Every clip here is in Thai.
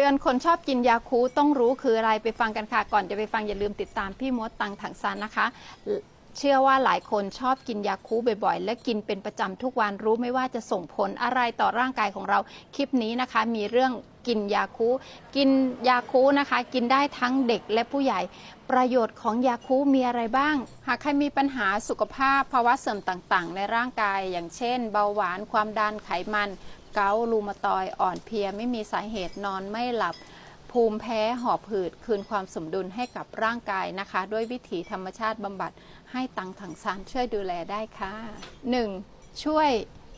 ตือนคนชอบกินยาคูต้องรู้คืออะไรไปฟังกันค่ะ ก่อนจะไปฟังอย่าลืมติดตามพี่มดตังถังซานนะคะ เชื่อว่าหลายคนชอบกินยาคูบ่อยๆ และกินเป็นประจำทุกวันรู้ไม่ว่าจะส่งผลอะไรต่อร่างกายของเรา คลิปนี้นะคะมีเรื่องกินยาคูกินยาคูนะคะ กินได้ทั้งเด็กและผู้ใหญ่ ประโยชน์ของยาคูมีอะไรบ้าง หากใครมีปัญหาสุขภาพภาวะเสริมต่างๆ ในร่างกาย อย่างเช่น เบาหวานความดันไขมัน เกาต์รูมาตอยอ่อนเพลียไม่มีสาเหตุนอนไม่หลับ ภูมิแพ้หอบหืดคืนความสมดุลให้กับร่างกายนะคะ ด้วยวิถีธรรมชาติบำบัดให้ตังถังซานช่วยดูแลได้ค่ะ 1. ช่วย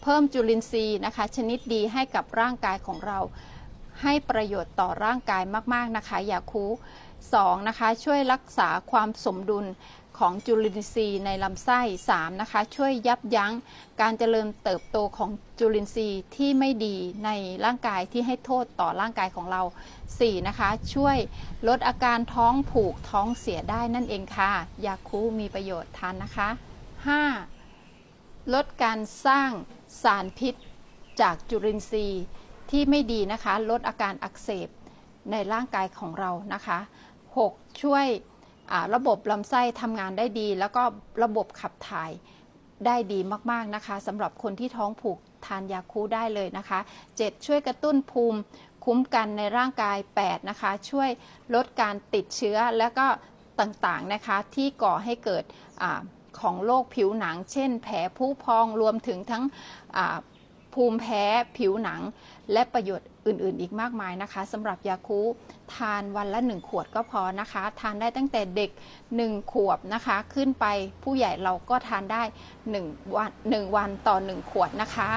เพิ่มจุลินทรีย์นะคะ ชนิดดีให้กับร่างกายของเรา ให้ประโยชน์ต่อร่างกายมาก ๆ นะคะยาคู 2. นะคะ ช่วยรักษาความสมดุล ของจุลินทรีย์ในลำไส้ 3. นะคะ ช่วยยับยั้งการเจริญเติบโตของจุลินทรีย์ที่ไม่ดีในร่างกายที่ให้โทษต่อร่างกายของเรา 4. นะคะ ช่วยลดอาการท้องผูกท้องเสียได้นั่นเองค่ะ ยาคูมีประโยชน์ทานนะคะ 5. ลดการสร้างสารพิษจากจุลินทรีย์ที่ไม่ดีนะคะ ลดอาการอักเสบในร่างกายของเรานะคะ 6. ช่วย ระบบลำไส้ทำงานได้ดี แล้วก็ระบบขับถ่ายได้ดีมากๆนะคะสำหรับคนที่ท้องผูกทานยาคูได้เลยนะคะ 7. ช่วยกระตุ้นภูมิคุ้มกันในร่างกาย 8. นะคะ ช่วยลดการติดเชื้อแล้วก็ต่างๆนะคะที่ก่อให้เกิดอของโรคผิวหนัง เช่น แผลผู้พองรวมถึงทั้ง ภูมิแพ้ผิวหนัง และประโยชน์อื่น ๆ อีกมากมายนะคะสำหรับยาคูทานวันละ 1 ขวดก็พอนะคะ ทานได้ตั้งแต่เด็ก 1 ขวบนะคะ ขึ้นไปผู้ใหญ่เราก็ทานได้ 1 วัน 1 วันต่อ 1 ขวดนะคะ